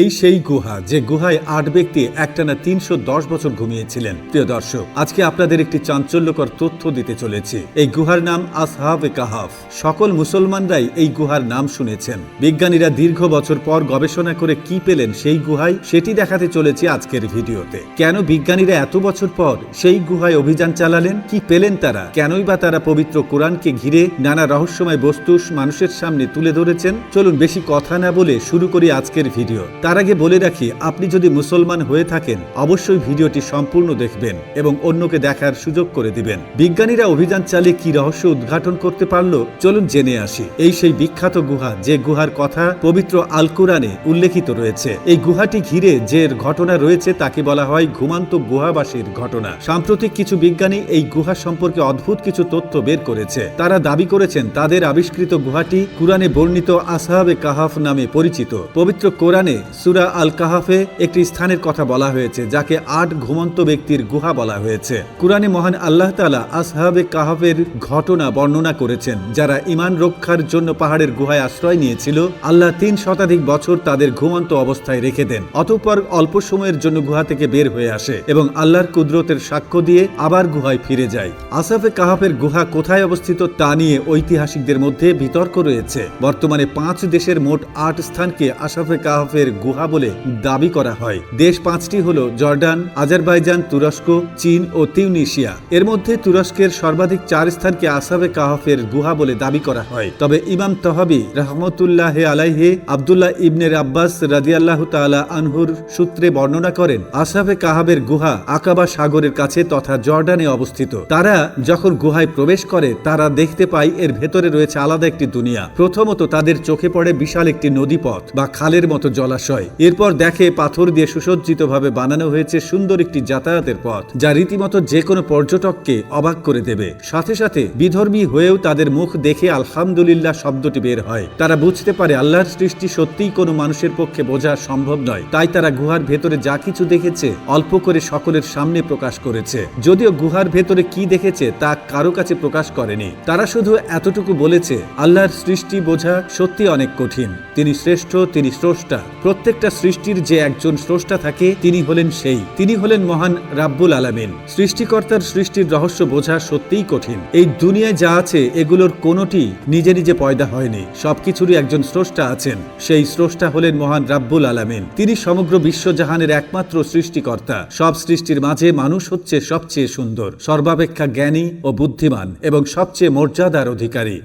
এই সেই গুহা যে গুহায় আট ব্যক্তি, একটানা তিনশো দশ বছর ঘুমিয়েছিলেন। প্রিয় দর্শক, আজকে আপনাদের একটি চাঞ্চল্যকর তথ্য দিতে চলেছি। এই গুহার নাম আসহাব কাহাফ। সকল মুসলমানরাই এই গুহার নাম শুনেছেন। বিজ্ঞানীরা দীর্ঘ বছর পর গবেষণা করে কি পেলেন সেই গুহায়, সেটি দেখাতে চলেছি আজকের ভিডিওতে। কেন বিজ্ঞানীরা এত বছর পর সেই গুহায় অভিযান চালালেন? কি পেলেন তারা? কেনই বা তারা পবিত্র কোরআনকে ঘিরে নানা রহস্যময় বস্তু মানুষের সামনে তুলে ধরেছেন? চলুন বেশি কথা না বলে শুরু করি আজকের ভিডিও। তার আগে বলে রাখি, আপনি যদি মুসলমান হয়ে থাকেন, অবশ্যই ভিডিওটি সম্পূর্ণ দেখবেন এবং অন্যকে দেখার সুযোগ করে দিবেন। বিজ্ঞানীরা অভিযান চালিয়ে কি রহস্য উদ্ঘাটন করতে পারল? চলুন জেনে আসি। এই সেই বিখ্যাত গুহা, যে গুহার কথা পবিত্র আল কোরআনে উল্লেখিত রয়েছে। এই গুহাটি ঘিরে যে ঘটনা রয়েছে, তাকে বলা হয় ঘুমান্ত গুহাবাসীর ঘটনা। সাম্প্রতিক কিছু বিজ্ঞানী এই গুহা সম্পর্কে অদ্ভুত কিছু তথ্য বের করেছে। তারা দাবি করেছেন, তাদের আবিষ্কৃত গুহাটি কোরআনে বর্ণিত আসহাবে কাহাফ নামে পরিচিত। পবিত্র কোরআনে সুরা আল কাহাফে একটি স্থানের কথা বলা হয়েছে, যাকে আট ঘুমন্ত ব্যক্তির গুহা বলা হয়েছে। কোরআনে মহান আল্লাহ তালা আসহাবে কাহাফের ঘটনা বর্ণনা করেছেন, যারা ইমান রক্ষার জন্য পাহাড়ের গুহায় আশ্রয় নিয়েছিল, আল্লাহ তিন শতাধিক বছর তাদের ঘুমন্ত অবস্থায় রেখে দেন, অতঃপর অল্প সময়ের জন্য গুহা থেকে বের হয়ে আসে এবং আল্লাহর কুদরতের সাক্ষ্য দিয়ে আবার গুহায় ফিরে যায়। আসাফে কাহাফের গুহা কোথায় অবস্থিত তা নিয়ে ঐতিহাসিকদের মধ্যে বিতর্ক রয়েছে। বর্তমানে পাঁচ দেশের মোট আট স্থানকে আসাফে কাহাফের গুহা বলে দাবি করা হয়। দেশ পাঁচটি হল জর্ডান, আজারবাইজান, তুরস্ক, চীন ও তিউনিশিয়া। এর মধ্যে তুরস্কের সর্বাধিক চার স্থানকে আসাফে কাহফের গুহা বলে দাবি করা হয়। তবে ইমাম তহাবি রহমতুল্লাহ আলাইহে আবদুল্লাহ ইবনের আব্বাস রাদিয়াল্লাহ তাআলা আনহুর সূত্রে বর্ণনা করেন, আসাফে কাহাবের গুহা আকাবা সাগরের কাছে তথা জর্ডানে অবস্থিত। তারা যখন গুহায় প্রবেশ করে, তারা দেখতে পায় এর ভেতরে রয়েছে আলাদা একটি দুনিয়া। প্রথমত তাদের চোখে পড়ে বিশাল একটি নদীপথ বা খালের মতো জলাশয়। এরপর দেখে পাথর দিয়ে সুসজ্জিতভাবে বানানো হয়েছে সুন্দর একটি যাতায়াতের পথ, যা রীতিমতো যে কোনো পর্যটককে অবাক করে দেবে। সাথে সাথে বিধর্মী হয়েও তাদের মুখ দেখে আলহামদুলিল্লাহ শব্দটি বের হয়। তারা বুঝতে পারে আল্লাহর সৃষ্টি সত্যিই কোনো মানুষের পক্ষে বোঝা সম্ভব নয়। তাই তারা গুহার ভেতরে যা কিছু দেখেছে, অল্প করে সকলের সামনে প্রকাশ করেছে। যদিও গুহার ভেতরে কি দেখেছে, তা কারও কাছে প্রকাশ করেনি। তারা শুধু এতটুকু বলেছে, আল্লাহর সৃষ্টি বোঝা সত্যি অনেক কঠিন। তিনি শ্রেষ্ঠ, তিনি স্রষ্টা। প্রত্যেকটা সৃষ্টির যে একজন স্রষ্টা থাকে, তিনি হলেন সেই। তিনি হলেন মহান রাব্বুল আলামিন। সৃষ্টিকর্তার সৃষ্টির রহস্য বোঝা সত্যিই কঠিন। এই দুনিয়ায় যা আছে, এগুলোর কোনোটি নিজে নিজে পয়দা হয়নি। সবকিছুরই একজন স্রষ্টা আছেন। সেই স্রষ্টা হলেন মহান রাব্বুল আলামিন। তিনি সমগ্র বিশ্বজাহানের একমাত্র সৃষ্টিকর্তা। সব সৃষ্টির মাঝে মানুষ হচ্ছে সবচেয়ে সুন্দর, সর্বাপেক্ষা জ্ঞানী ও বুদ্ধিমান এবং সবচেয়ে মর্যাদার অধিকারী।